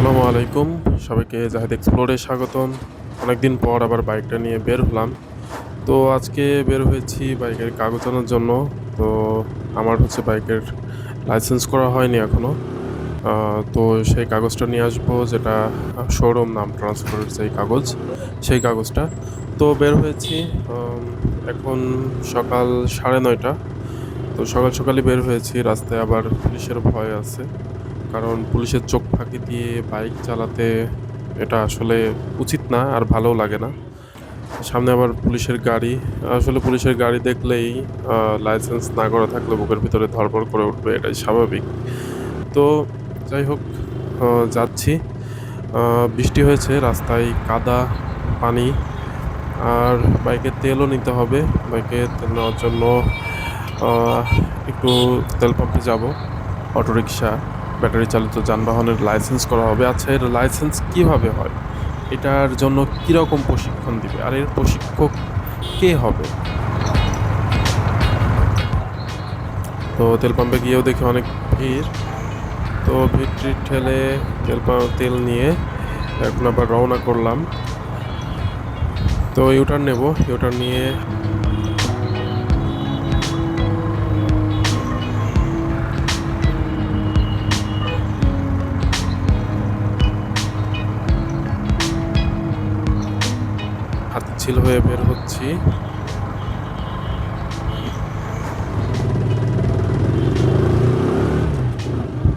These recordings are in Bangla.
আসসালামু আলাইকুম। সবাইকে জাহেদ এক্সপ্লোরে স্বাগতম। অনেকদিন পর আবার বাইকটা নিয়ে বের হলাম। তো আজকে বের হয়েছি বাইকের কাগজ আনার জন্য। তো আমার হচ্ছে বাইকের লাইসেন্স করা হয়নি এখনও তো সেই কাগজটা নিয়ে আসব যেটা শোরুম নাম ট্রান্সফারের সেই কাগজ, সেই কাগজটা। তো বের হয়েছি এখন সকাল সাড়ে নয়টা। তো সকাল সকালই বের হয়েছি। রাস্তায় আবার পুলিশের ভয় আছে। কারণ পুলিশের চোখ ফাঁকি দিয়ে বাইক চালাতে এটা আসলে উচিত না আর ভালোও লাগে না। সামনে আবার পুলিশের গাড়ি। আসলে পুলিশের গাড়ি দেখলেই লাইসেন্স না করা থাকলে বুকের ভিতরে ধরপড় করে উঠবে, এটাই স্বাভাবিক। তো যাই হোক যাচ্ছি। বৃষ্টি হয়েছে, রাস্তায় কাদা, পানি, আর বাইকের তেলও নিতে হবে। বাইকে তেল নেওয়ার জন্য একটু তেল পাম্পে যাব, অটোরিকশা। ব্যাটারি চালিত যানবাহনের লাইসেন্স করা হবে। আচ্ছা এর লাইসেন্স কীভাবে হয়? এটার জন্য কীরকম প্রশিক্ষণ দিবে? আর এর প্রশিক্ষক কে হবে? তো তেল পাম্পে গিয়েও দেখি অনেক ভিড়। তো ভিড় ঠেলে তেল তেল নিয়ে এখন আবার রওনা করলাম। তো ইউটার নেব। ইউটার নিয়ে হয়ে বের হচ্ছি।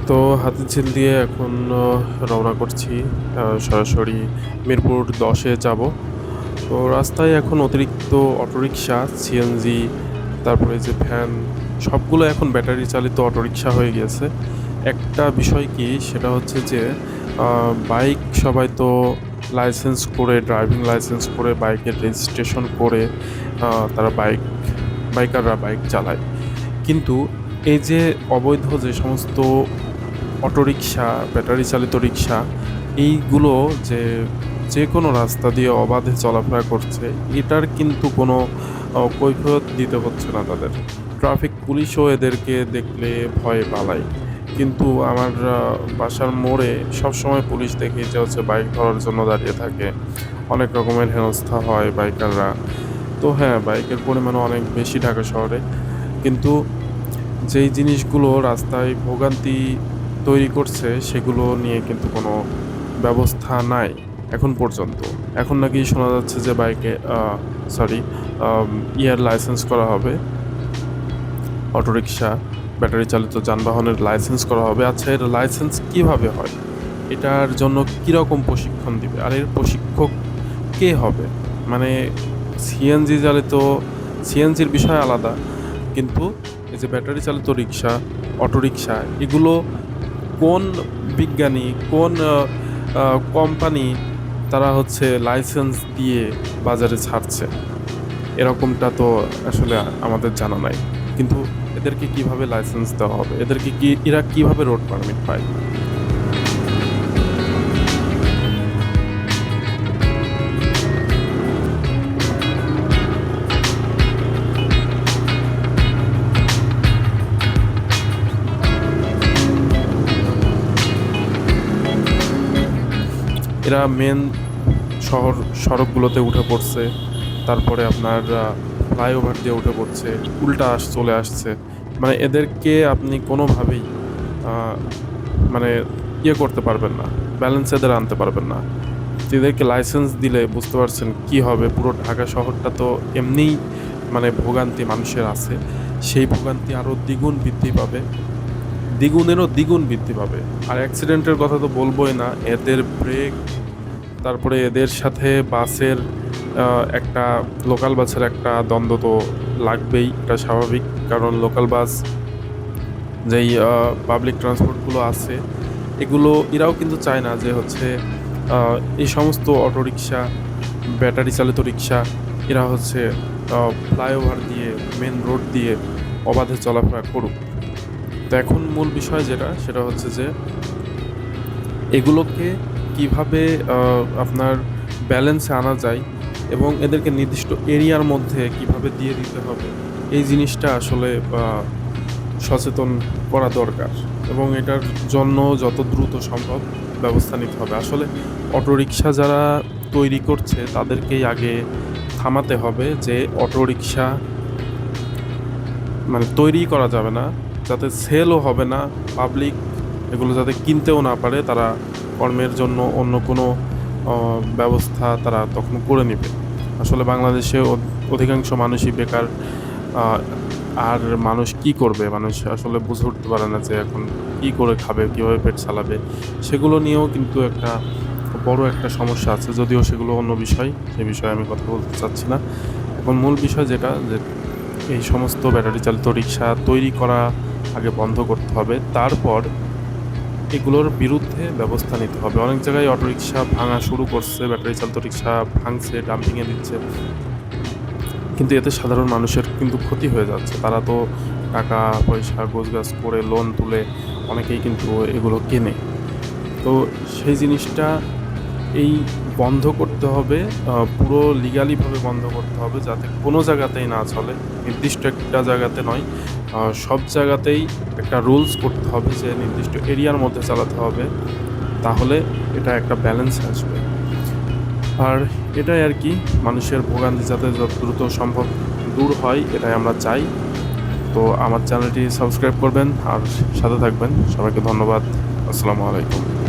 তো হাতিঝিল দিয়ে এখন রওনা করছি। সরাসরি মিরপুর দশে যাব। তো রাস্তায় এখন অতিরিক্ত অটোরিকশা, সিএনজি, তারপরে যে ভ্যান, সবগুলো এখন ব্যাটারি চালিত অটোরিকশা হয়ে গিয়েছে। একটা বিষয় কি, সেটা হচ্ছে যে বাইক সবাই তো লাইসেন্স করে ড্রাইভিং লাইসেন্স করে বাইকের রেজিস্ট্রেশন করে তারা বাইক বাইকাররা বাইক চালায়। কিন্তু এই যে অবৈধ যে সমস্ত অটোরিকশা ব্যাটারি চালিত রিক্সা এইগুলো যে যে কোনো রাস্তা দিয়ে অবাধে চলাফেরা করছে, এটার কিন্তু কোনো কৈফিয়ত দিতে হচ্ছে না তাদের। ট্রাফিক পুলিশও এদেরকে দেখলে ভয়ে পালায়। কিন্তু আমার বাসার মোড়ে সবসময় পুলিশ দেখি যে হচ্ছে বাইক ধরার জন্য দাঁড়িয়ে থাকে। অনেক রকমের হেনস্থা হয় বাইকাররা। তো হ্যাঁ বাইকের পরিমাণও অনেক বেশি ঢাকা শহরে। কিন্তু যেই জিনিসগুলো রাস্তায় ভোগান্তি তৈরি করছে, সেগুলো নিয়ে কিন্তু কোনো ব্যবস্থা নাই এখন পর্যন্ত। এখন নাকি শোনা যাচ্ছে যে বাইকে সরি ইয়ার লাইসেন্স করা হবে। অটোরিকশা। ব্যাটারি চালিত যানবাহনের লাইসেন্স করা হবে। আচ্ছা এর লাইসেন্স কীভাবে হয়? এটার জন্য কীরকম প্রশিক্ষণ দিবে? আর এর প্রশিক্ষক কে হবে? মানে সিএনজি চালিত সিএনজির বিষয় আলাদা, কিন্তু এই যে ব্যাটারি চালিত রিক্সা অটোরিকশা এগুলো কোন বিজ্ঞানী, কোন কোম্পানি তারা হচ্ছে লাইসেন্স দিয়ে বাজারে ছাড়ছে? এরকমটা তো আসলে আমাদের জানা নাই। কিন্তু এদেরকে কীভাবে লাইসেন্স দেওয়া হবে? এদেরকে কি, এরা কীভাবে রোড পারমিট পায়? এরা মেন শহর, সড়কগুলোতে উঠে পড়ছে। তারপরে আপনার ফ্লাইওভার দিয়ে উঠে পড়ছে। উল্টা আস, চলে আসছে। মানে এদেরকে আপনি কোনোভাবেই মানে ইয়ে করতে পারবেন না ব্যালেন্স এদের আনতে পারবেন না। এদেরকে লাইসেন্স দিলে বুঝতে পারছেন কি হবে, পুরো ঢাকা শহরটা তো এমনিই মানে ভোগান্তি মানুষের আছে, সেই ভোগান্তি আরও দ্বিগুণ বৃদ্ধি পাবে, দ্বিগুণেরও দ্বিগুণ বৃদ্ধি পাবে। আর অ্যাক্সিডেন্টের কথা তো বলবোই না, এদের ব্রেক তারপরে এদের সাথে বাসের একটা লোকাল বাসের একটা দ্বন্দ্ব তো লাগবেই, এটা স্বাভাবিক। কারণ লোকাল বাস যেই পাবলিক ট্রান্সপোর্টগুলো আছে, এগুলো এরাও কিন্তু চায় না যে হচ্ছে এই সমস্ত অটোরিকশা ব্যাটারি চালিত রিক্সা এরা হচ্ছে ফ্লাইওভার দিয়ে মেন রোড দিয়ে অবাধে চলাফেরা করুক। তো এখন মূল বিষয় যেটা, সেটা হচ্ছে যে, এগুলোকে কীভাবে আপনার ব্যালেন্সে আনা যায় এবং এদেরকে নির্দিষ্ট এরিয়ার মধ্যে কীভাবে দিয়ে দিতে হবে, এই জিনিসটা আসলে সচেতন করা দরকার এবং এটার জন্য যত দ্রুত সম্ভব ব্যবস্থা নিতে হবে। আসলে অটোরিকশা যারা তৈরি করছে, তাদেরকেই আগে থামাতে হবে যে অটোরিকশা মানে তৈরি করা যাবে না, যাতে সেলও হবে না, পাবলিক এগুলো যাতে কিনতেও না পারে, তারা কর্মের জন্য অন্য কোনো ব্যবস্থা তারা তখন করে নেবে। আসলে বাংলাদেশে অধিকাংশ মানুষই বেকার আর মানুষ কি করবে? মানুষ আসলে বুঝে উঠতে পারে না যে এখন কি করে খাবে, কীভাবে পেট চালাবে। সেগুলো নিয়েও কিন্তু একটা বড় একটা সমস্যা আছে, যদিও সেগুলো অন্য বিষয়, সে বিষয়ে আমি কথা বলতে চাচ্ছি না। এখন মূল বিষয় যেটা, যে এই সমস্ত ব্যাটারি চালিত রিক্সা তৈরি করা আগে বন্ধ করতে হবে। তারপর এগুলোর বিরুদ্ধে ব্যবস্থা নিতে হবে। অনেক জায়গায় অটোরিকশা ভাঙা শুরু করছে, ব্যাটারি চালিত রিক্সা ভাঙছে ডাম্পিংয়ে দিচ্ছে। কিন্তু এতে সাধারণ মানুষের কিন্তু ক্ষতি হয়ে যাচ্ছে। তারা তো টাকা, পয়সা, গোছগাছ করে লোন তুলে অনেকেই কিন্তু এগুলো কেনে। তো সেই জিনিসটা এই বন্ধ করতে হবে পুরো লিগালিভাবে বন্ধ করতে হবে যাতে কোনো জায়গাতেই না চলে। নির্দিষ্ট একটা জায়গাতে নয় সব জায়গাতেই একটা রুলস করতে হবে যে নির্দিষ্ট এরিয়ার মধ্যে চালাতে হবে, তাহলে এটা একটা ব্যালেন্স আসবে। আর এটাই আর কি, মানুষের ভোগান্তি যাতে যত দ্রুত সম্ভব দূর হয়, এটাই আমরা চাই। তো আমার চ্যানেলটি সাবস্ক্রাইব করবেন আর সাথে থাকবেন। সবাইকে ধন্যবাদ। আসসালামু আলাইকুম।